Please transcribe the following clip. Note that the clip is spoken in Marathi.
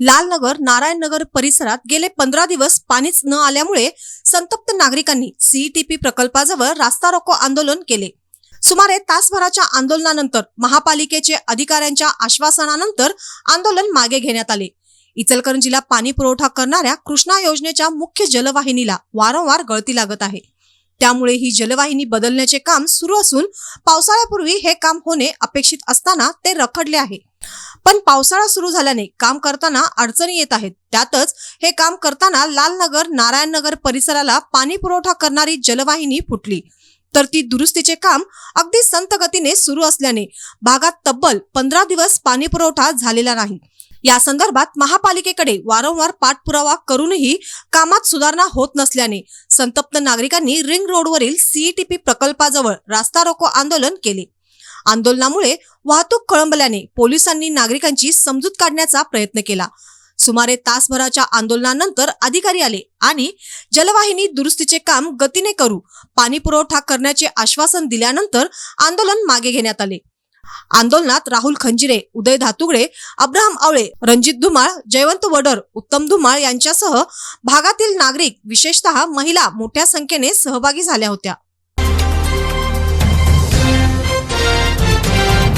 लालनगर नारायणनगर परिसरात गेले पंधरा दिवस पाणीच न आल्यामुळे संतप्त नागरिकांनी सीईटीपी प्रकल्पाजवळ रास्ता रोको आंदोलन केले. सुमारे तासभराच्या आंदोलनानंतर महापालिकेचे अधिकाऱ्यांच्या आश्वासनानंतर आंदोलन मागे घेण्यात आले. इचलकरंजीला पाणी पुरवठा करणाऱ्या कृष्णा योजनेच्या मुख्य जलवाहिनीला वारंवार गळती लागत आहे. त्यामुळे ही जलवाहिनी बदलण्याचे काम सुरू असून पावसाळ्यापूर्वी हे काम होणे अपेक्षित असताना ते रखडले आहे. पण पावसाळा सुरू झाल्याने काम करताना अडचणी येत आहेत. त्यातच हे काम करताना लालनगर नारायणनगर परिसराला पाणी पुरवठा करणारी जलवाहिनी फुटली. तर ती दुरुस्तीचे काम अगदी संत गतीने सुरू असल्याने भागात तब्बल पंधरा दिवस पाणी पुरवठा झालेला नाही. या संदर्भात महापालिकेकडे वारंवार पाठपुरावा करूनही कामात सुधारणा होत नसल्याने संतप्त नागरिकांनी रिंग रोडवरील सीईटीपी प्रकल्पाजवळ रास्ता रोको आंदोलन केले. आंदोलनामुळे वाहतूक कळंबल्याने पोलिसांनी नागरिकांची समजूत काढण्याचा प्रयत्न केला. सुमारे तासभराच्या आंदोलनानंतर अधिकारी आले आणि जलवाहिनी दुरुस्तीचे काम गतीने करू पाणी पुरवठा करण्याचे आश्वासन दिल्यानंतर आंदोलन मागे घेण्यात आले. आंदोलनात राहुल खंजिरे उदय धातुगडे अब्राहम आवळे रणजित धुमाळ जयवंत वडर उत्तम धुमाळ यांच्यासह भागातील नागरिक विशेषतः महिला मोठ्या संख्येने सहभागी झाल्या होत्या.